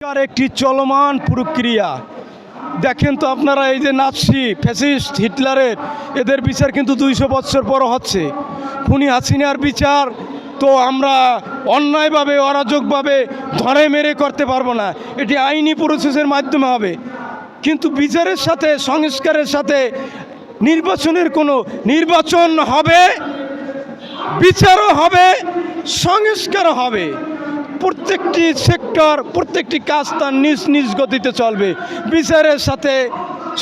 আর একটি চলমান প্রক্রিয়া। দেখেন তো আপনারা এই যে নাৎসি, ফ্যাসিস্ট, হিটলারের, এদের বিচার কিন্তু দুইশো বছর পর হচ্ছে। খুনি হাসিনার বিচার তো আমরা অন্যায়ভাবে, অরাজকভাবে ধরে মেরে করতে পারব না। এটি আইনি প্রসেসের মাধ্যমে হবে। কিন্তু বিচারের সাথে, সংস্কারের সাথে নির্বাচনের কোনো নির্বাচন হবে, বিচারও হবে, সংস্কারও হবে। প্রত্যেকটি সেক্টর, প্রত্যেকটি কাজ তার নিজ নিজ গতিতে চলবে। বিচারের সাথে,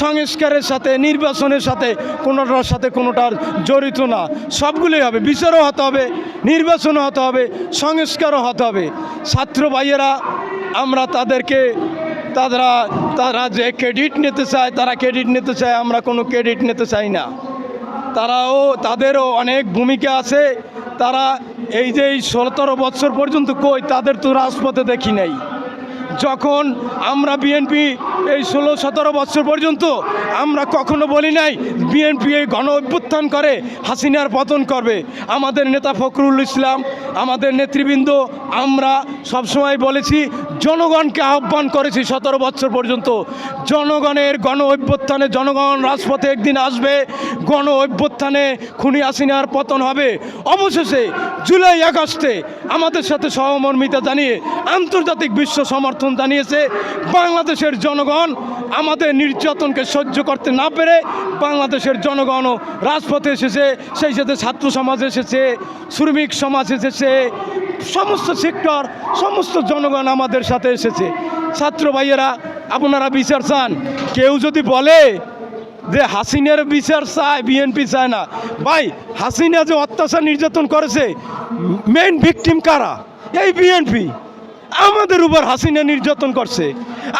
সংস্কারের সাথে, নির্বাচনের সাথে, কোনোটার সাথে কোনোটার জড়িত না। সবগুলোই হবে। বিচারও হতে হবে, নির্বাচনও হতে হবে, সংস্কারও হতে হবে। ছাত্র ভাইয়েরা, আমরা তাদেরকে, তারা তারা যে ক্রেডিট নিতে চায়, তারা ক্রেডিট নিতে চায়, আমরা কোনো ক্রেডিট নিতে চাই না। তারাও, তাদেরও অনেক ভূমিকা আছে। তারা এই যে সতেরো বছর পর্যন্ত কই, তাদের তো রাজপথে দেখি নাই। যখন আমরা বিএনপি এই ষোলো সতেরো বছর পর্যন্ত আমরা কখনো বলি নাই, বিএনপি এই গণ অভ্যুত্থান করে হাসিনার পতন করবে। আমাদের নেতা ফখরুল ইসলাম, আমাদের নেতৃবৃন্দ, আমরা সবসময় বলেছি জনগণকে আহ্বান করেছি সতেরো বছর পর্যন্ত। জনগণের গণ অভ্যুত্থানে জনগণ রাজপথে একদিন আসবে, গণ অভ্যুত্থানে খুনি হাসিনার পতন হবে। অবশেষে জুলাই আগস্টে আমাদের সাথে সহমর্মিতা জানিয়ে, আন্তর্জাতিক বিশ্ব সমর্থন জানিয়েছে, বাংলাদেশের জনগণ আমাদের নির্যাতনকে সহ্য করতে না পেরে বাংলাদেশের জনগণও রাজপথে এসেছে, সেই সাথে ছাত্র সমাজ এসেছে, শ্রমিক সমাজ এসেছে সমস্ত সেক্টর, সমস্ত জনগণ আমাদের সাথে এসেছে। ছাত্র ভাইয়েরা, আপনারা বিচার চান। কেউ যদি বলে যে হাসিনার বিচার চায়, বিএনপি চায় না। ভাই, হাসিনা যে অত্যাচার নির্যাতন করেছে মেইন ভিকটিম কারা? এই বিএনপি। আমাদের উপর হাসিনা নির্যাতন করছে।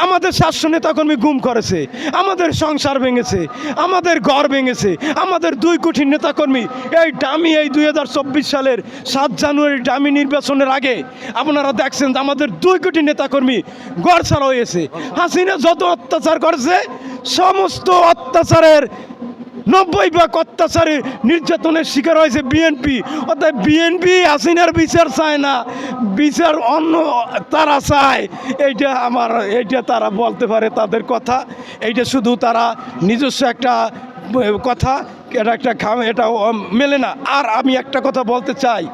আমাদের শাসন নেতাকর্মী গুম করেছে। আমাদের সংসার ভেঙেছে। আমাদের ঘর ভেঙেছে। আমাদের দুই কোটি নেতাকর্মী, এই ডামি এই দুই হাজার চব্বিশ সালের সাত জানুয়ারি ডামি নির্বাচনের আগে আপনারা দেখছেন আমাদের দুই কোটি নেতাকর্মী ঘর ছাড়া হয়েছে। হাসিনা যত অত্যাচার করেছে, সমস্ত অত্যাচারের নব্বই ভাগ অত্যাচারে নির্যাতনের শিকার হয়েছে বিএনপি অর্থাৎ বিএনপি হাসিনার বিচার চায় না। বিচার অন্য তারা চায়। এইটা আমার, এইটা তারা বলতে পারে তাদের কথা। এইটা শুধু তারা নিজস্ব একটা কথা, এটা একটা এটা মেলে না। আর আমি একটা কথা বলতে চাই।